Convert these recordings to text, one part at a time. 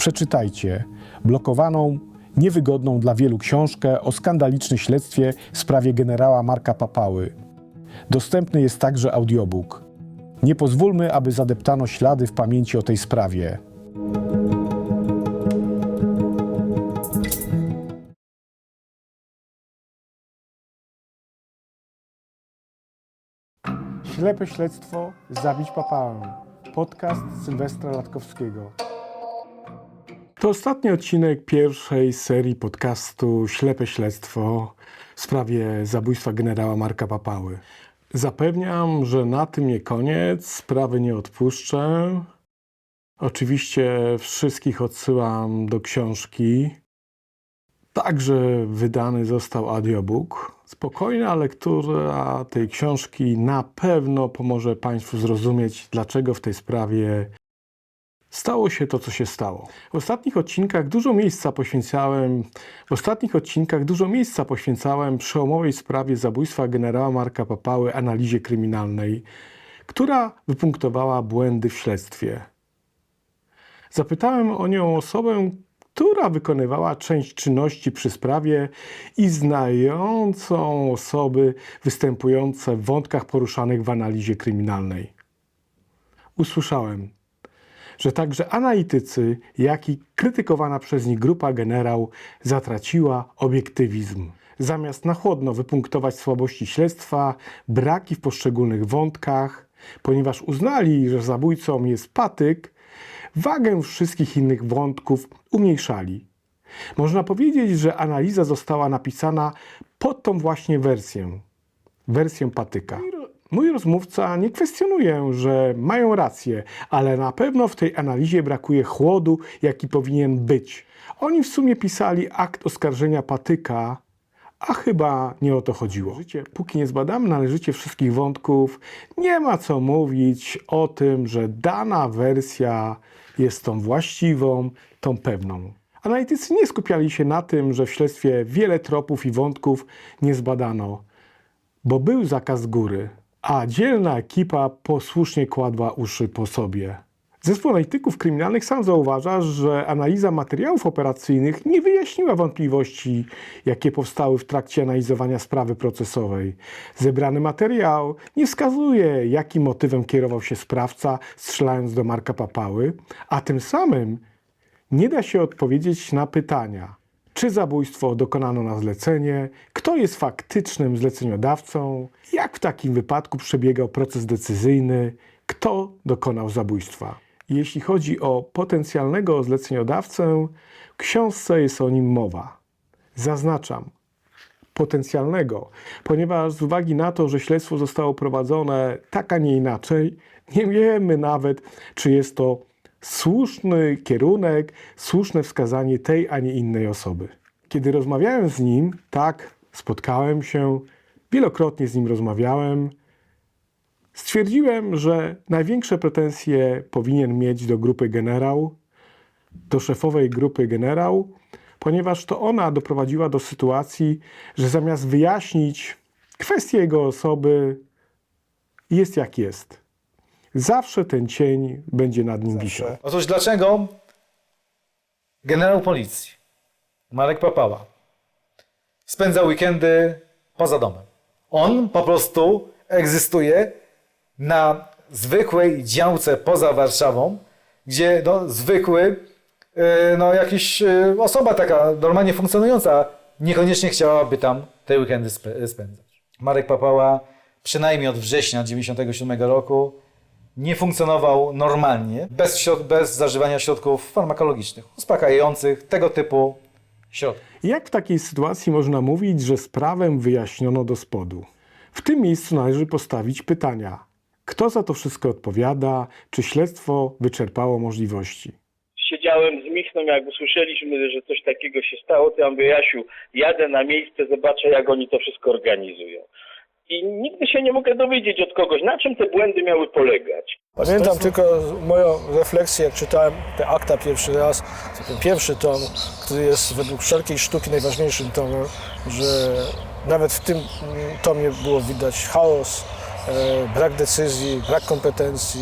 Przeczytajcie blokowaną, niewygodną dla wielu książkę o skandalicznym śledztwie w sprawie generała Marka Papały. Dostępny jest także audiobook. Nie pozwólmy, aby zadeptano ślady w pamięci o tej sprawie. Ślepe śledztwo Zabić papałę. Podcast Sylwestra Latkowskiego. To ostatni odcinek pierwszej serii podcastu Ślepe Śledztwo w sprawie zabójstwa generała Marka Papały. Zapewniam, że na tym nie koniec, sprawy nie odpuszczę. Oczywiście wszystkich odsyłam do książki. Także wydany został audiobook. Spokojna lektura tej książki na pewno pomoże Państwu zrozumieć, dlaczego w tej sprawie stało się to, co się stało. W ostatnich odcinkach dużo miejsca poświęcałem, w ostatnich odcinkach dużo miejsca poświęcałem przełomowej sprawie zabójstwa generała Marka Papały analizie kryminalnej, która wypunktowała błędy w śledztwie. Zapytałem o nią osobę, która wykonywała część czynności przy sprawie i znającą osoby występujące w wątkach poruszanych w analizie kryminalnej. Usłyszałem, że także analitycy, jak i krytykowana przez nich grupa generał zatraciła obiektywizm. Zamiast na chłodno wypunktować słabości śledztwa, braki w poszczególnych wątkach, ponieważ uznali, że zabójcą jest patyk, wagę wszystkich innych wątków umniejszali. Można powiedzieć, że analiza została napisana pod tą właśnie wersję wersję patyka. Mój rozmówca nie kwestionuje, że mają rację, ale na pewno w tej analizie brakuje chłodu, jaki powinien być. Oni w sumie pisali akt oskarżenia patyka, a chyba nie o to chodziło. Póki nie zbadamy należycie wszystkich wątków, nie ma co mówić o tym, że dana wersja jest tą właściwą, tą pewną. Analitycy nie skupiali się na tym, że w śledztwie wiele tropów i wątków nie zbadano, bo był zakaz góry, a dzielna ekipa posłusznie kładła uszy po sobie. Zespół analityków kryminalnych sam zauważa, że analiza materiałów operacyjnych nie wyjaśniła wątpliwości, jakie powstały w trakcie analizowania sprawy procesowej. Zebrany materiał nie wskazuje, jakim motywem kierował się sprawca, strzelając do Marka Papały, a tym samym nie da się odpowiedzieć na pytania, czy zabójstwo dokonano na zlecenie, kto jest faktycznym zleceniodawcą, jak w takim wypadku przebiegał proces decyzyjny, kto dokonał zabójstwa. Jeśli chodzi o potencjalnego zleceniodawcę, w książce jest o nim mowa. Zaznaczam, potencjalnego, ponieważ z uwagi na to, że śledztwo zostało prowadzone tak, a nie inaczej, nie wiemy nawet, czy jest to słuszny kierunek, słuszne wskazanie tej, a nie innej osoby. Kiedy rozmawiałem z nim, tak, spotkałem się, wielokrotnie z nim rozmawiałem, stwierdziłem, że największe pretensje powinien mieć do grupy generał, do szefowej grupy generał, ponieważ to ona doprowadziła do sytuacji, że zamiast wyjaśnić kwestię jego osoby, jest jak jest. Zawsze ten cień będzie nad nim wisiał. Otóż dlaczego generał policji Marek Papała spędza weekendy poza domem? On po prostu egzystuje na zwykłej działce poza Warszawą, gdzie no, zwykły, e, no jakiś e, osoba taka normalnie funkcjonująca niekoniecznie chciałaby tam te weekendy spędzać. Marek Papała przynajmniej od września 1997 roku nie funkcjonował normalnie, bez, środ- bez zażywania środków farmakologicznych, uspokajających, tego typu środków. Jak w takiej sytuacji można mówić, że sprawę wyjaśniono do spodu? W tym miejscu należy postawić pytania. Kto za to wszystko odpowiada? Czy śledztwo wyczerpało możliwości? siedziałem z Michną, jak usłyszeliśmy, że coś takiego się stało, to ja mówię, Jasiu, jadę na miejsce, zobaczę, jak oni to wszystko organizują. I nigdy się nie mogę dowiedzieć od kogoś, na czym te błędy miały polegać. Pamiętam tylko moją refleksję, jak czytałem te akta pierwszy raz, ten pierwszy tom, który jest według wszelkiej sztuki najważniejszym tomem, że nawet w tym tomie było widać chaos, e, brak decyzji, brak kompetencji.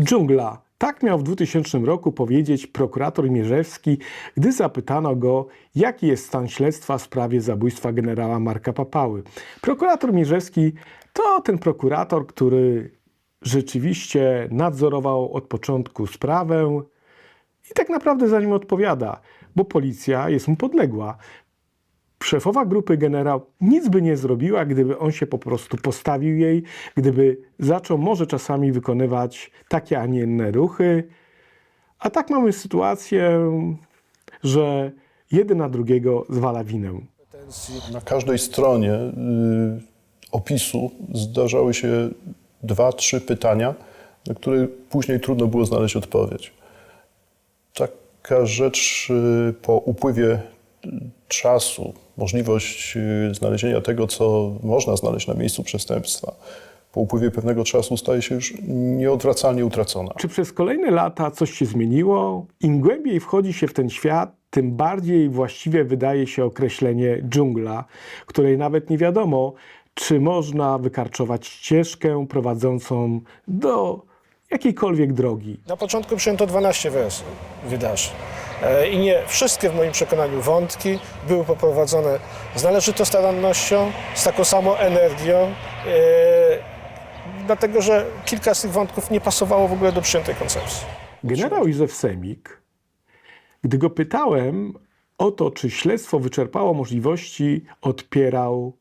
Dżungla. Tak miał w 2000 roku powiedzieć prokurator Mierzewski, gdy zapytano go, jaki jest stan śledztwa w sprawie zabójstwa generała Marka Papały. Prokurator Mierzewski to ten prokurator, który rzeczywiście nadzorował od początku sprawę i tak naprawdę za nim odpowiada, bo policja jest mu podległa. Szefowa grupy generał nic by nie zrobiła, gdyby on się po prostu postawił jej, gdyby zaczął może czasami wykonywać takie, a nie inne ruchy. A tak mamy sytuację, że jeden na drugiego zwala winę. Na każdej stronie y, opisu zdarzały się dwa, trzy pytania, na które później trudno było znaleźć odpowiedź. Taka rzecz y, po upływie czasu, możliwość y, znalezienia tego, co można znaleźć na miejscu przestępstwa, po upływie pewnego czasu staje się już nieodwracalnie utracona. Czy przez kolejne lata coś się zmieniło? Im głębiej wchodzi się w ten świat, tym bardziej właściwie wydaje się określenie dżungla, której nawet nie wiadomo, czy można wykarczować ścieżkę prowadzącą do jakiejkolwiek drogi. Na początku przyjęto 12 wers- wydarzeń. E, I nie wszystkie w moim przekonaniu wątki były poprowadzone z należytą starannością, z taką samą energią, e, dlatego że kilka z tych wątków nie pasowało w ogóle do przyjętej koncepcji. Generał Józef Semik, gdy go pytałem o to, czy śledztwo wyczerpało możliwości, odpierał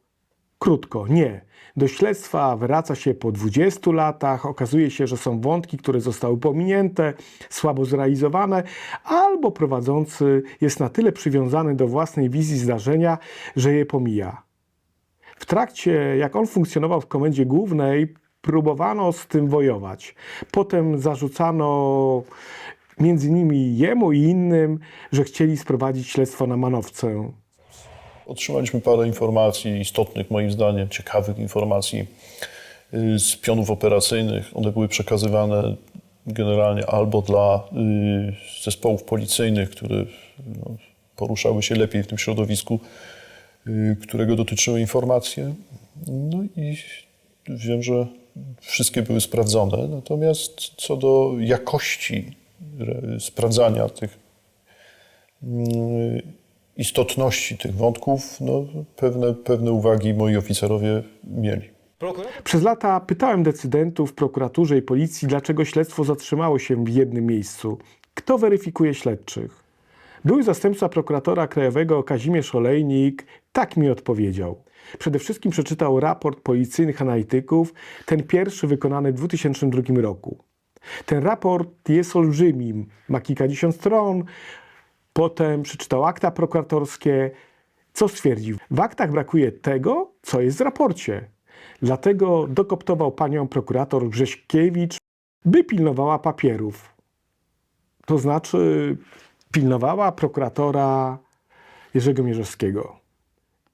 krótko. Nie. Do śledztwa wraca się po 20 latach. Okazuje się, że są wątki, które zostały pominięte, słabo zrealizowane, albo prowadzący jest na tyle przywiązany do własnej wizji zdarzenia, że je pomija. W trakcie, jak on funkcjonował w komendzie głównej, próbowano z tym wojować. Potem zarzucano między innymi jemu i innym, że chcieli sprowadzić śledztwo na manowce. Otrzymaliśmy parę informacji istotnych, moim zdaniem, ciekawych informacji y, z pionów operacyjnych. One były przekazywane generalnie albo dla y, zespołów policyjnych, które no, poruszały się lepiej w tym środowisku, y, którego dotyczyły informacje. No i wiem, że wszystkie były sprawdzone. Natomiast co do jakości sprawdzania tych mm, istotności tych wątków, no, pewne, pewne uwagi moi oficerowie mieli. Przez lata pytałem decydentów w prokuraturze i policji, dlaczego śledztwo zatrzymało się w jednym miejscu. Kto weryfikuje śledczych? Były zastępca prokuratora krajowego Kazimierz Olejnik tak mi odpowiedział. Przede wszystkim przeczytał raport policyjnych analityków, ten pierwszy wykonany w 2002 roku. Ten raport jest olbrzymim, ma kilkadziesiąt stron. Potem przeczytał akta prokuratorskie. Co stwierdził? W aktach brakuje tego, co jest w raporcie. Dlatego dokoptował panią prokurator Grześkiewicz, by pilnowała papierów. To znaczy pilnowała prokuratora Jerzego Mierzowskiego.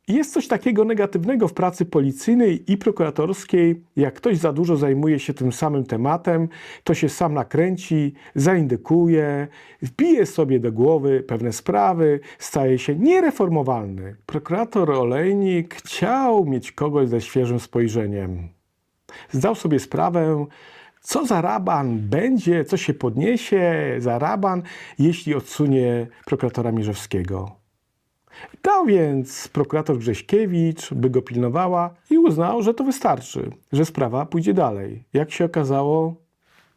Jest coś takiego negatywnego w pracy policyjnej i prokuratorskiej, jak ktoś za dużo zajmuje się tym samym tematem, to się sam nakręci, zaindykuje, wbije sobie do głowy pewne sprawy, staje się niereformowalny. Prokurator Olejnik chciał mieć kogoś ze świeżym spojrzeniem. Zdał sobie sprawę, co za raban będzie, co się podniesie za raban, jeśli odsunie prokuratora Mierzowskiego. Dał więc prokurator Grześkiewicz, by go pilnowała i uznał, że to wystarczy, że sprawa pójdzie dalej. Jak się okazało,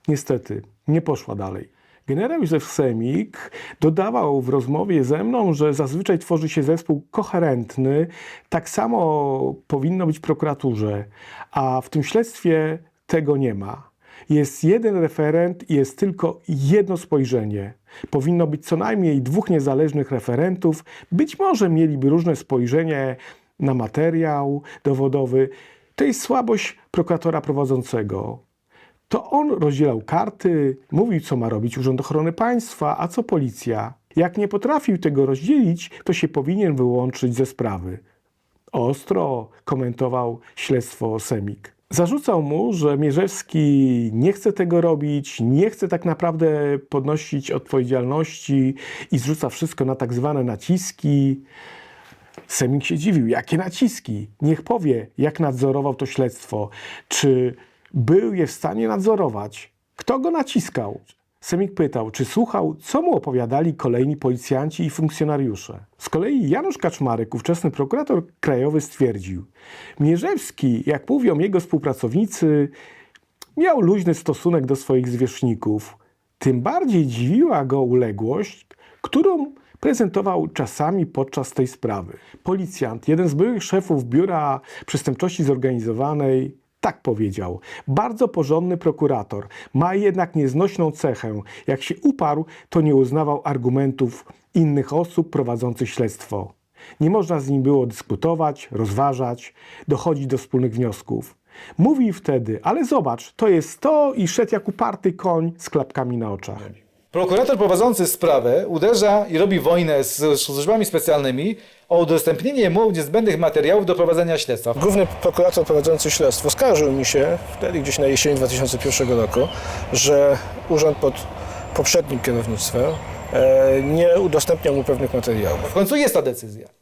niestety nie poszła dalej. Generał Józef Semik dodawał w rozmowie ze mną, że zazwyczaj tworzy się zespół koherentny, tak samo powinno być w prokuraturze, a w tym śledztwie tego nie ma. Jest jeden referent i jest tylko jedno spojrzenie. Powinno być co najmniej dwóch niezależnych referentów. Być może mieliby różne spojrzenie na materiał dowodowy. To jest słabość prokuratora prowadzącego. To on rozdzielał karty, mówił, co ma robić Urząd Ochrony Państwa, a co policja. Jak nie potrafił tego rozdzielić, to się powinien wyłączyć ze sprawy. Ostro komentował śledztwo Semik. Zarzucał mu, że Mierzewski nie chce tego robić, nie chce tak naprawdę podnosić odpowiedzialności i zrzuca wszystko na tak zwane naciski. Semik się dziwił, jakie naciski? Niech powie, jak nadzorował to śledztwo. Czy był je w stanie nadzorować? Kto go naciskał? Semik pytał, czy słuchał, co mu opowiadali kolejni policjanci i funkcjonariusze. Z kolei Janusz Kaczmarek, ówczesny prokurator krajowy, stwierdził: Mierzewski, jak mówią jego współpracownicy, miał luźny stosunek do swoich zwierzchników. Tym bardziej dziwiła go uległość, którą prezentował czasami podczas tej sprawy. Policjant, jeden z byłych szefów Biura Przestępczości Zorganizowanej, tak powiedział. Bardzo porządny prokurator, ma jednak nieznośną cechę. Jak się uparł, to nie uznawał argumentów innych osób prowadzących śledztwo. Nie można z nim było dyskutować, rozważać, dochodzić do wspólnych wniosków. Mówi wtedy, ale zobacz, to jest to i szedł jak uparty koń z klapkami na oczach. Prokurator prowadzący sprawę uderza i robi wojnę z służbami specjalnymi o udostępnienie mu niezbędnych materiałów do prowadzenia śledztwa. Główny prokurator prowadzący śledztwo skarżył mi się wtedy gdzieś na jesieni 2001 roku, że urząd pod poprzednim kierownictwem e, nie udostępniał mu pewnych materiałów. W końcu jest ta decyzja.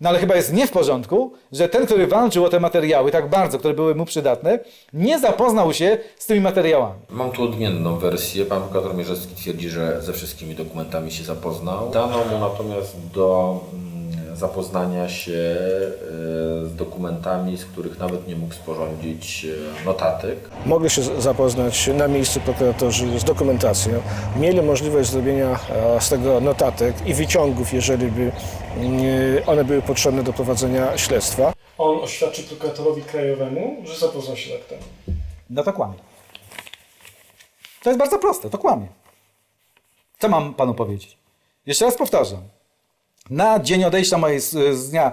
No ale chyba jest nie w porządku, że ten, który walczył o te materiały tak bardzo, które były mu przydatne, nie zapoznał się z tymi materiałami. Mam tu odmienną wersję. Pan prokurator Mierzewski twierdzi, że ze wszystkimi dokumentami się zapoznał. Dano mu natomiast do mm, zapoznania się e, z dokumentami, z których nawet nie mógł sporządzić e, notatek. Mogli się zapoznać na miejscu prokuratorzy z dokumentacją, mieli możliwość zrobienia e, z tego notatek i wyciągów, jeżeli by mm, one były potrzebne do prowadzenia śledztwa. On oświadczy prokuratorowi krajowemu, że zapoznał się z aktem. No to kłamie. To jest bardzo proste, to kłamie. Co mam panu powiedzieć? Jeszcze raz powtarzam. Na dzień odejścia mojej z, z dnia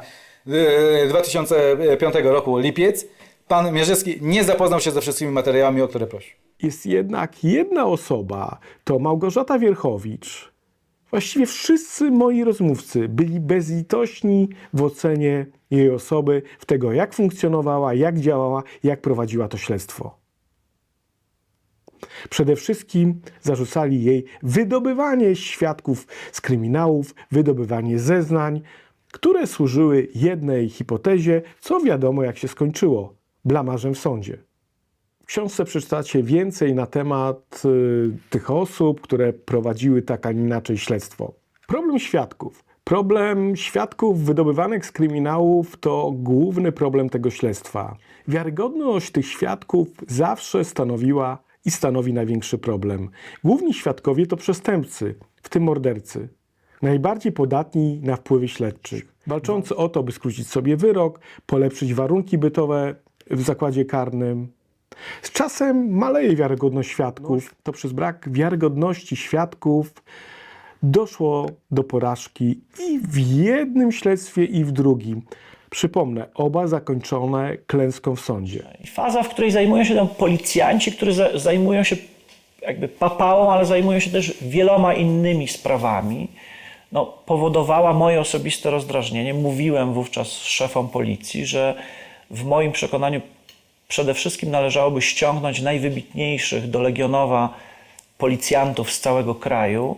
e, 2005 roku, lipiec, pan Mierzewski nie zapoznał się ze wszystkimi materiałami, o które prosił. Jest jednak jedna osoba, to Małgorzata Wierchowicz. Właściwie wszyscy moi rozmówcy byli bezlitośni w ocenie jej osoby, w tego jak funkcjonowała, jak działała, jak prowadziła to śledztwo. Przede wszystkim zarzucali jej wydobywanie świadków z kryminałów, wydobywanie zeznań, które służyły jednej hipotezie, co wiadomo jak się skończyło blamarzem w sądzie. W książce przeczytacie więcej na temat y, tych osób, które prowadziły tak, a nie inaczej śledztwo. Problem świadków. Problem świadków wydobywanych z kryminałów to główny problem tego śledztwa. Wiarygodność tych świadków zawsze stanowiła i stanowi największy problem. Główni świadkowie to przestępcy, w tym mordercy. Najbardziej podatni na wpływy śledczych. Walczący o to, by skrócić sobie wyrok, polepszyć warunki bytowe w zakładzie karnym, z czasem maleje wiarygodność świadków. To przez brak wiarygodności świadków doszło do porażki i w jednym śledztwie, i w drugim. Przypomnę, oba zakończone klęską w sądzie. Faza, w której zajmują się tam policjanci, którzy za, zajmują się jakby papałą, ale zajmują się też wieloma innymi sprawami, no, powodowała moje osobiste rozdrażnienie. Mówiłem wówczas szefom policji, że w moim przekonaniu przede wszystkim należałoby ściągnąć najwybitniejszych do Legionowa policjantów z całego kraju,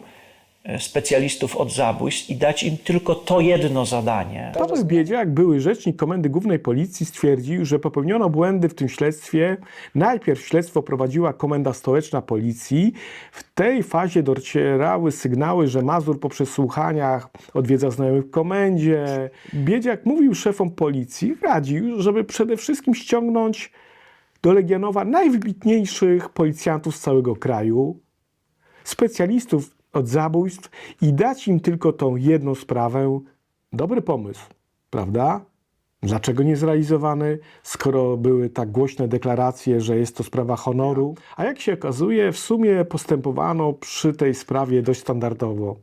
specjalistów od zabójstw i dać im tylko to jedno zadanie. Paweł Biedziak, były rzecznik Komendy Głównej Policji, stwierdził, że popełniono błędy w tym śledztwie. Najpierw śledztwo prowadziła Komenda Stołeczna Policji. W tej fazie docierały sygnały, że Mazur po przesłuchaniach odwiedza znajomych w komendzie. Biedziak mówił szefom policji, radził, żeby przede wszystkim ściągnąć do Legionowa najwybitniejszych policjantów z całego kraju, specjalistów od zabójstw i dać im tylko tą jedną sprawę. Dobry pomysł, prawda? Dlaczego nie zrealizowany, skoro były tak głośne deklaracje, że jest to sprawa honoru? A jak się okazuje, w sumie postępowano przy tej sprawie dość standardowo.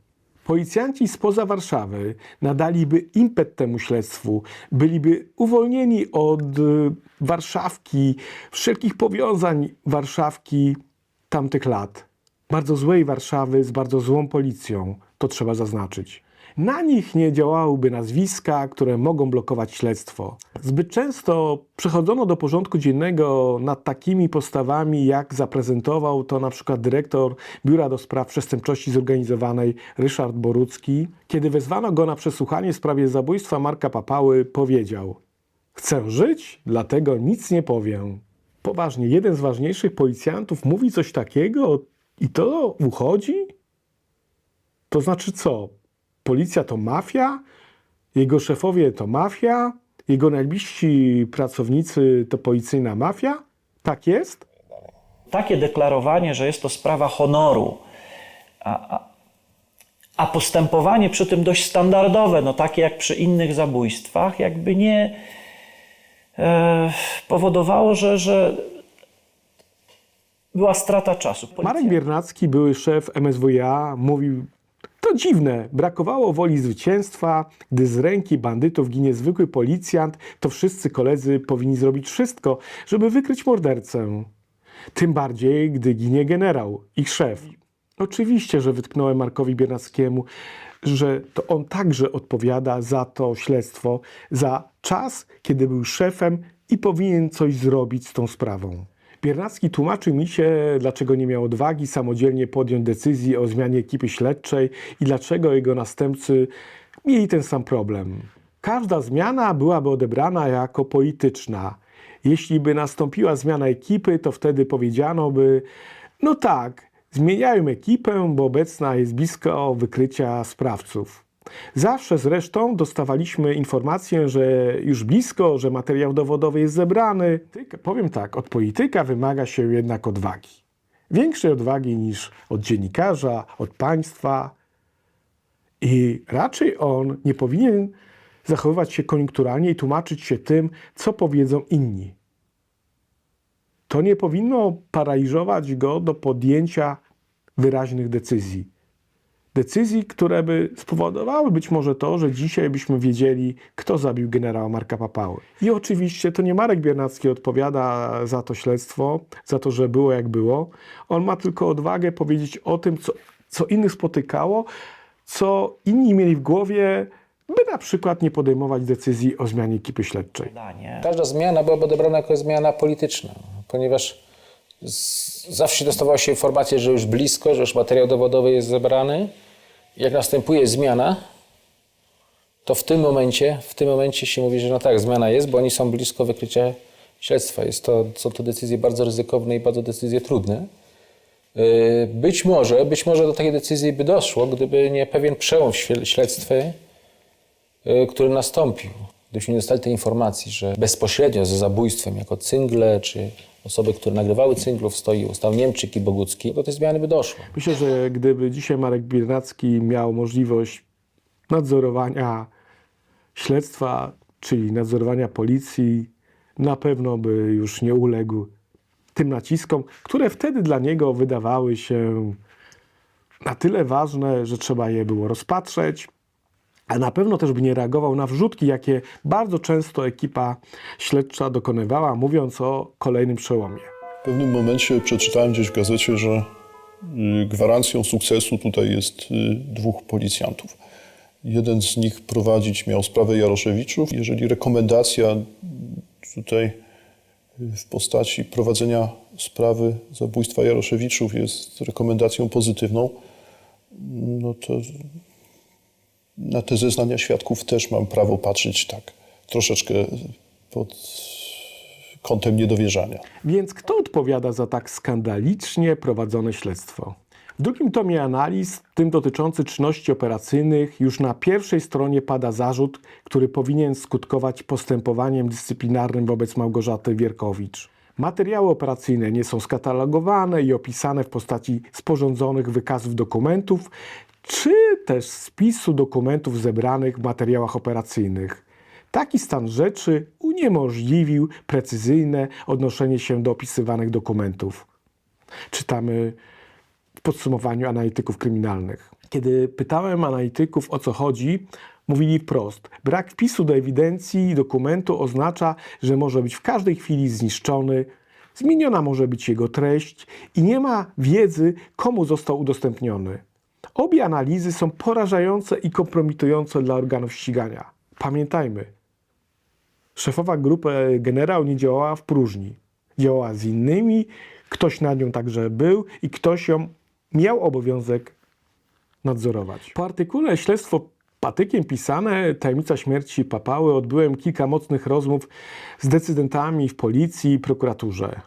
Policjanci spoza Warszawy nadaliby impet temu śledztwu, byliby uwolnieni od y, Warszawki, wszelkich powiązań Warszawki tamtych lat. Bardzo złej Warszawy z bardzo złą policją, to trzeba zaznaczyć. Na nich nie działałyby nazwiska, które mogą blokować śledztwo. Zbyt często przechodzono do porządku dziennego nad takimi postawami, jak zaprezentował to na przykład dyrektor Biura do Spraw Przestępczości Zorganizowanej Ryszard Borucki. Kiedy wezwano go na przesłuchanie w sprawie zabójstwa Marka Papały, powiedział: Chcę żyć, dlatego nic nie powiem. Poważnie, jeden z ważniejszych policjantów mówi coś takiego? I to uchodzi? To znaczy co? Policja to mafia? Jego szefowie to mafia? Jego najbliżsi pracownicy to policyjna mafia? Tak jest? Takie deklarowanie, że jest to sprawa honoru, a, a, a postępowanie przy tym dość standardowe, no takie jak przy innych zabójstwach, jakby nie e, powodowało, że, że była strata czasu. Policja- Marek Biernacki, były szef MSWiA, mówił: To dziwne, brakowało woli zwycięstwa. Gdy z ręki bandytów ginie zwykły policjant, to wszyscy koledzy powinni zrobić wszystko, żeby wykryć mordercę. Tym bardziej, gdy ginie generał, ich szef. Oczywiście, że wytknąłem Markowi Biernackiemu, że to on także odpowiada za to śledztwo, za czas, kiedy był szefem i powinien coś zrobić z tą sprawą. Biernacki tłumaczył mi się, dlaczego nie miał odwagi samodzielnie podjąć decyzji o zmianie ekipy śledczej i dlaczego jego następcy mieli ten sam problem. Każda zmiana byłaby odebrana jako polityczna. Jeśli by nastąpiła zmiana ekipy, to wtedy powiedziano by: No tak, zmieniają ekipę, bo obecna jest blisko wykrycia sprawców. Zawsze zresztą dostawaliśmy informację, że już blisko, że materiał dowodowy jest zebrany. Powiem tak, od polityka wymaga się jednak odwagi. Większej odwagi niż od dziennikarza, od państwa. I raczej on nie powinien zachowywać się koniunkturalnie i tłumaczyć się tym, co powiedzą inni. To nie powinno paraliżować go do podjęcia wyraźnych decyzji decyzji, które by spowodowały być może to, że dzisiaj byśmy wiedzieli, kto zabił generała Marka Papały. I oczywiście to nie Marek Biernacki odpowiada za to śledztwo, za to, że było jak było. On ma tylko odwagę powiedzieć o tym, co, co innych spotykało, co inni mieli w głowie, by na przykład nie podejmować decyzji o zmianie ekipy śledczej. Każda zmiana byłaby odebrana jako zmiana polityczna, ponieważ zawsze dostawało się informację, że już blisko, że już materiał dowodowy jest zebrany. Jak następuje zmiana, to w tym momencie, w tym momencie się mówi, że no tak, zmiana jest, bo oni są blisko wykrycia śledztwa. Jest to, są to decyzje bardzo ryzykowne i bardzo decyzje trudne. Yy, Być może, być może do takiej decyzji by doszło, gdyby nie pewien przełom w śle- śledztwie, y, który nastąpił. Gdybyśmy nie dostali tej informacji, że bezpośrednio za zabójstwem, jako cyngle, czy osoby, które nagrywały cynglów, stoi, stał Niemczyk i Bogucki, do tej zmiany by doszło. Myślę, że gdyby dzisiaj Marek Biernacki miał możliwość nadzorowania śledztwa, czyli nadzorowania policji, na pewno by już nie uległ tym naciskom, które wtedy dla niego wydawały się na tyle ważne, że trzeba je było rozpatrzeć, a na pewno też by nie reagował na wrzutki, jakie bardzo często ekipa śledcza dokonywała, mówiąc o kolejnym przełomie. W pewnym momencie przeczytałem gdzieś w gazecie, że y, gwarancją sukcesu tutaj jest y, dwóch policjantów. Jeden z nich prowadzić miał sprawę Jaroszewiczów. Jeżeli rekomendacja tutaj y, w postaci prowadzenia sprawy zabójstwa Jaroszewiczów jest rekomendacją pozytywną, no to na te zeznania świadków też mam prawo patrzeć tak troszeczkę pod kątem niedowierzania. Więc kto odpowiada za tak skandalicznie prowadzone śledztwo? W drugim tomie analiz, tym dotyczący czynności operacyjnych, już na pierwszej stronie pada zarzut, który powinien skutkować postępowaniem dyscyplinarnym wobec Małgorzaty Wierkowicz. Materiały operacyjne nie są skatalogowane i opisane w postaci sporządzonych wykazów dokumentów, czy też spisu dokumentów zebranych w materiałach operacyjnych. Taki stan rzeczy uniemożliwił precyzyjne odnoszenie się do opisywanych dokumentów. Czytamy w podsumowaniu analityków kryminalnych. Kiedy pytałem analityków o co chodzi, mówili wprost: brak wpisu do ewidencji dokumentu oznacza, że może być w każdej chwili zniszczony, zmieniona może być jego treść i nie ma wiedzy, komu został udostępniony. Obie analizy są porażające i kompromitujące dla organów ścigania. Pamiętajmy, szefowa grupy generał nie działała w próżni. Działała z innymi, ktoś nad nią także był i ktoś ją miał obowiązek nadzorować. Po artykule Śledztwo patykiem pisane Tajemnica śmierci Papały odbyłem kilka mocnych rozmów z decydentami w policji i prokuraturze.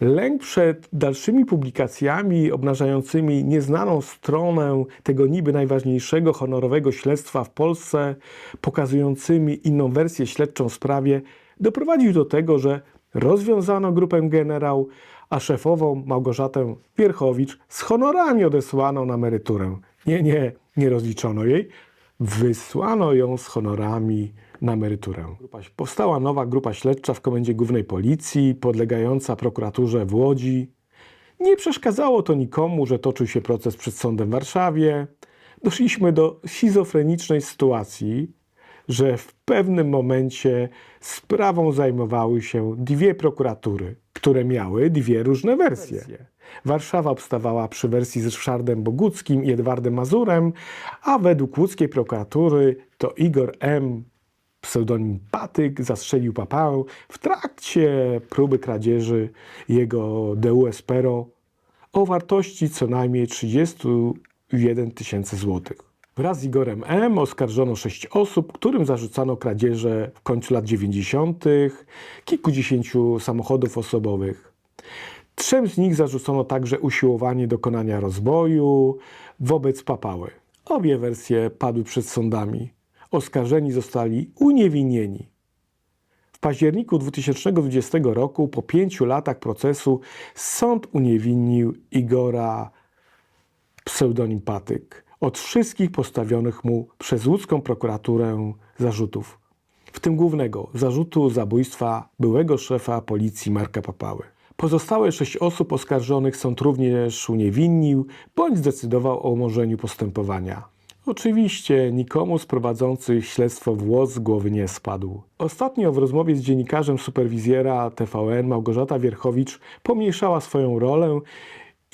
Lęk przed dalszymi publikacjami obnażającymi nieznaną stronę tego niby najważniejszego honorowego śledztwa w Polsce, pokazującymi inną wersję śledczą w sprawie, doprowadził do tego, że rozwiązano grupę generał, a szefową Małgorzatę Wierchowicz z honorami odesłano na emeryturę. Nie, nie, nie rozliczono jej, wysłano ją z honorami na emeryturę. Powstała nowa grupa śledcza w Komendzie Głównej Policji, podlegająca prokuraturze w Łodzi. Nie przeszkadzało to nikomu, że toczył się proces przed sądem w Warszawie. Doszliśmy do schizofrenicznej sytuacji, że w pewnym momencie sprawą zajmowały się dwie prokuratury, które miały dwie różne wersje. Warszawa obstawała przy wersji z Ryszardem Boguckim i Edwardem Mazurem, a według łódzkiej prokuratury to Igor M., pseudonim Patyk, zastrzelił papałę w trakcie próby kradzieży jego DUS Pero o wartości co najmniej 31 tysięcy złotych. Wraz z Igorem M. oskarżono sześć osób, którym zarzucano kradzieże w końcu lat 90. kilkudziesięciu samochodów osobowych. Trzem z nich zarzucono także usiłowanie dokonania rozboju wobec papały. Obie wersje padły przed sądami. Oskarżeni zostali uniewinnieni. W październiku 2020 roku, po pięciu latach procesu, sąd uniewinnił Igora pseudonim Patyk od wszystkich postawionych mu przez łódzką prokuraturę zarzutów, w tym głównego zarzutu zabójstwa byłego szefa policji Marka Papały. Pozostałe sześć osób oskarżonych sąd również uniewinnił bądź zdecydował o umorzeniu postępowania. Oczywiście nikomu z prowadzących śledztwo włos z głowy nie spadł. Ostatnio w rozmowie z dziennikarzem superwizjera TVN Małgorzata Wierchowicz pomniejszała swoją rolę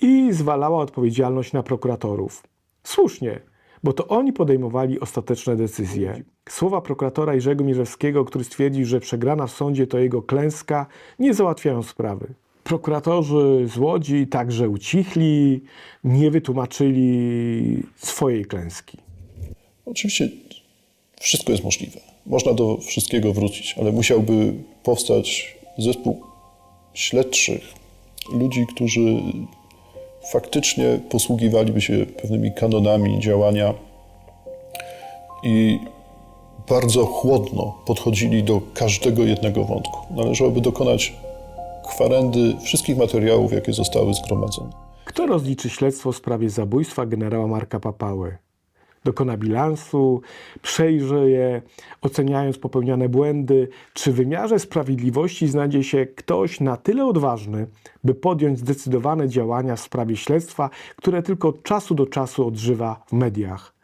i zwalała odpowiedzialność na prokuratorów. Słusznie, bo to oni podejmowali ostateczne decyzje. Słowa prokuratora Jerzego Mierzewskiego, który stwierdził, że przegrana w sądzie to jego klęska, nie załatwiają sprawy. Prokuratorzy z Łodzi także ucichli, nie wytłumaczyli swojej klęski. Oczywiście wszystko jest możliwe. Można do wszystkiego wrócić, ale musiałby powstać zespół śledczych, ludzi, którzy faktycznie posługiwaliby się pewnymi kanonami działania i bardzo chłodno podchodzili do każdego jednego wątku. Należałoby dokonać kwarendy wszystkich materiałów, jakie zostały zgromadzone. Kto rozliczy śledztwo w sprawie zabójstwa generała Marka Papały? Dokona bilansu, przejrzy je, oceniając popełniane błędy, czy w wymiarze sprawiedliwości znajdzie się ktoś na tyle odważny, by podjąć zdecydowane działania w sprawie śledztwa, które tylko od czasu do czasu odżywa w mediach.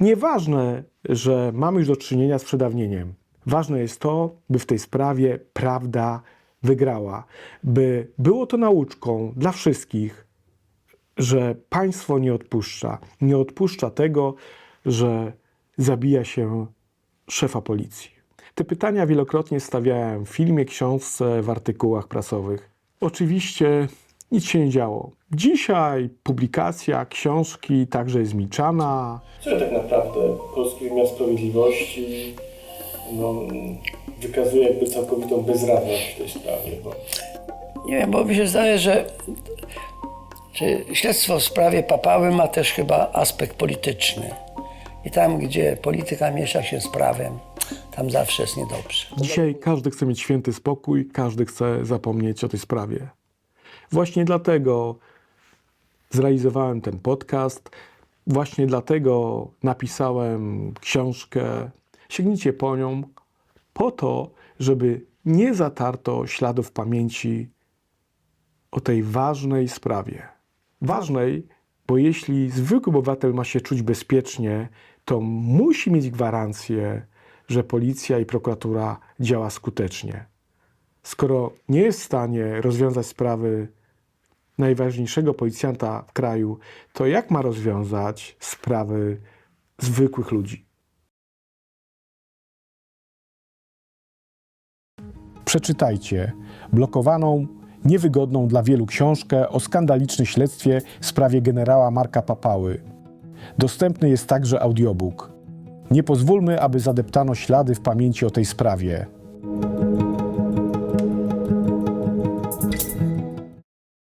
Nieważne, że mamy już do czynienia z przedawnieniem. Ważne jest to, by w tej sprawie prawda wygrała, by było to nauczką dla wszystkich, że państwo nie odpuszcza. Nie odpuszcza tego, że zabija się szefa policji. Te pytania wielokrotnie stawiałem w filmie, książce, w artykułach prasowych. Oczywiście nic się nie działo. Dzisiaj publikacja książki także jest milczana. Co tak naprawdę polski wymiar sprawiedliwości no, wykazuje jakby całkowitą bezradność w tej sprawie, bo Nie wiem, bo mi się zdaje, że czy śledztwo w sprawie papały ma też chyba aspekt polityczny. I tam, gdzie polityka miesza się z prawem, tam zawsze jest niedobrze. Dzisiaj każdy chce mieć święty spokój, każdy chce zapomnieć o tej sprawie. Właśnie dlatego zrealizowałem ten podcast, właśnie dlatego napisałem książkę. Sięgnijcie po nią, po to, żeby nie zatarto śladów pamięci o tej ważnej sprawie. Ważnej, bo jeśli zwykły obywatel ma się czuć bezpiecznie, to musi mieć gwarancję, że policja i prokuratura działa skutecznie. Skoro nie jest w stanie rozwiązać sprawy najważniejszego policjanta w kraju, to jak ma rozwiązać sprawy zwykłych ludzi? Przeczytajcie blokowaną, niewygodną dla wielu książkę o skandalicznym śledztwie w sprawie generała Marka Papały. Dostępny jest także audiobook. Nie pozwólmy, aby zadeptano ślady w pamięci o tej sprawie.